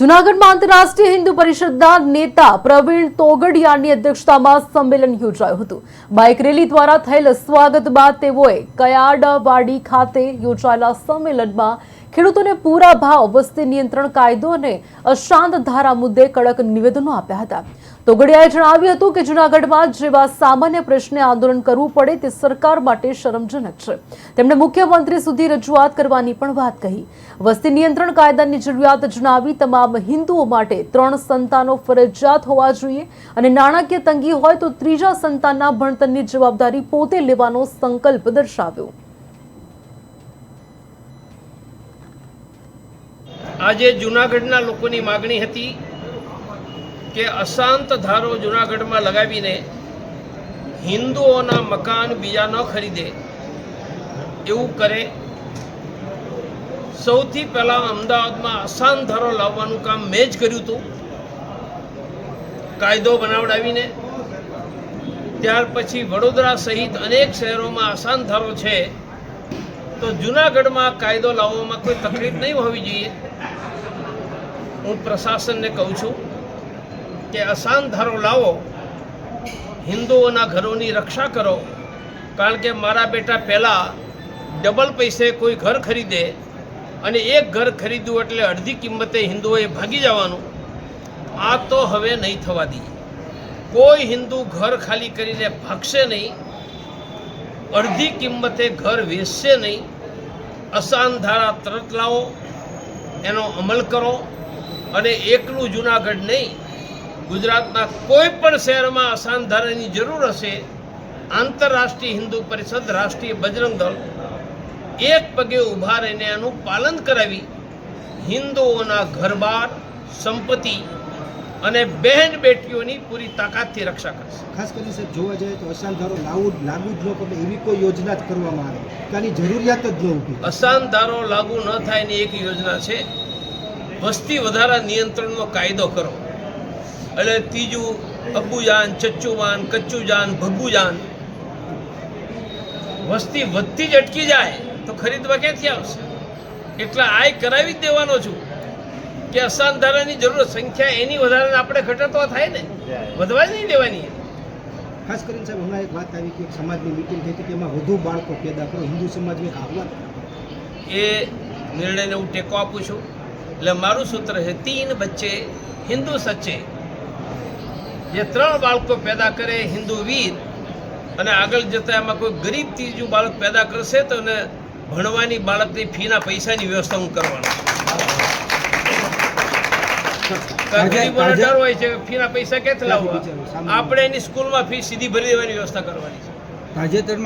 જૂનાગઢમાં આંતરરાષ્ટ્રીય હિન્દુ પરિષદના નેતા પ્રવીણ તોગડિયાની અધ્યક્ષતામાં સંમેલન યોજાયું હતું. બાઇક રેલી દ્વારા થયેલ સ્વાગત બાદ તેઓએ કયાડવાડી ખાતે યોજાયેલા સંમેલનમાં ખેડૂતોને પૂરા ભાવ વસ્તી નિયંત્રણ કાયદો અને અશાંત ધારા મુદ્દે કડક નિવેદનો આપ્યા હતા. તોગડિયાએ જણાવ્યું હતું કે જૂનાગઢમાં જેવા સામાન્ય પ્રશ્ને આંદોલન કરવું પડે તે સરકાર માટે શરમજનક છે. તેમણે મુખ્યમંત્રી સુધી રજૂઆત કરવાની પણ વાત કહી. વસ્તી નિયંત્રણ કાયદાની જરૂરિયાત જણાવી તમામ હિન્દુઓ માટે ત્રણ સંતાનો ફરજિયાત હોવા જોઈએ અને નાણાકીય તંગી હોય તો ત્રીજા સંતાનના ભણતરની જવાબદારી પોતે લેવાનો સંકલ્પ દર્શાવ્યો. આજે જૂનાગઢના લોકોની માગણી હતી કે અશાંત ધારો જૂનાગઢમાં લગાવીને હિન્દુઓના મકાન બીજા ન ખરીદે, એવું કરે. સૌથી પહેલાં અમદાવાદમાં અશાંત ધારો લાવવાનું કામ મેં જ કર્યું હતું. કાયદો બનાવડાવીને. ત્યાર પછી વડોદરા સહિત અનેક શહેરોમાં અશાંત ધારો છે. તો જૂનાગઢમાં કાયદો લાવવામાં કોઈ તકલીફ નહીં હોવી જોઈએ. હું પ્રશાસનને કહું છું કે અશાંત ધારો લાવો, હિન્દુઓના ઘરોની રક્ષા કરો, કારણ કે મારા બેટા પહેલાં ડબલ પૈસે કોઈ ઘર ખરીદે અને એક ઘર ખરીદ્યું એટલે અડધી કિંમતે હિન્દુઓએ ભાગી જવાનું, આ તો હવે નહીં થવા દઈએ. કોઈ હિન્દુ ઘર ખાલી કરીને ભાગશે નહીં, અડધી કિંમતે ઘર વેચશે નહીં અશાંત ધારા તરત લાવો, એનો અમલ કરો અને એકલું જુનાગઢ નહીં ગુજરાતના કોઈ પણ શહેરમાં અશાંત ધારાની જરૂર હશે આંતરરાષ્ટ્રીય હિન્દુ પરિષદ રાષ્ટ્રીય બજરંગ દળ એક પગે ઊભા રહીને આનું પાલન કરાવી હિન્દુઓના ઘરબાર સંપત્તિ અને બહેન બેટીઓની પૂરી તાકાતથી રક્ષા કરશે. ખાસ કરીને સર જોવા જાય તો અશાંત ધારો લાવું લાગુ જ ન પડે એવી કોઈ યોજના જ કરવામાં આવે. કે જરૂરિયાત જ ન ઊભી. અશાંત ધારો લાગુ ન થાય એની એક યોજના છે વસ્તી વધારા નિયંત્રણનો કાયદો કરો. એટલે ત્રીજું અબુજાન ચચ્ચુવાન કચ્ચુજાન ભગુજાન. વસ્તી વધતી જ અટકી જાય તો ખરીદવા ક્યાંથી આવશે? એટલે આય કરાવી જ દેવાનો છું કે અસાન ધારાની જરૂર સંખ્યા એની વધારે આપણે ઘટાડવા થાય ને? વધવા જ નહીં દેવાની. ખાસ કરીને સાહેબ હમણાં એક વાત આવી કે સમાજની મિટિંગ થઈ હતી કે એમાં વધુ બાળકો પેદા કરો. હિન્દુ સમાજની એક આહવાન એ નિર્ણયને હું ટેકો આપું છું. એટલે મારું સૂત્ર છે તીન બચ્ચે હિન્દુ સચ્ચે. જે ત્રણ બાળકો પેદા કરે હિન્દુ વીર અને આગળ જતા એમાં કોઈ ગરીબ ત્રીજું બાળક પેદા કરશે તો એને ભણવાની બાળકની ફીના પૈસાની વ્યવસ્થા હું કરવાનો ગરીબોનો ડર હોય છે ફીના પૈસા ક્યાંથી લાવવા? આપણે એની સ્કૂલમાં ફી સીધી ભરી દેવાની વ્યવસ્થા કરવાની છે. તાજેતરમાં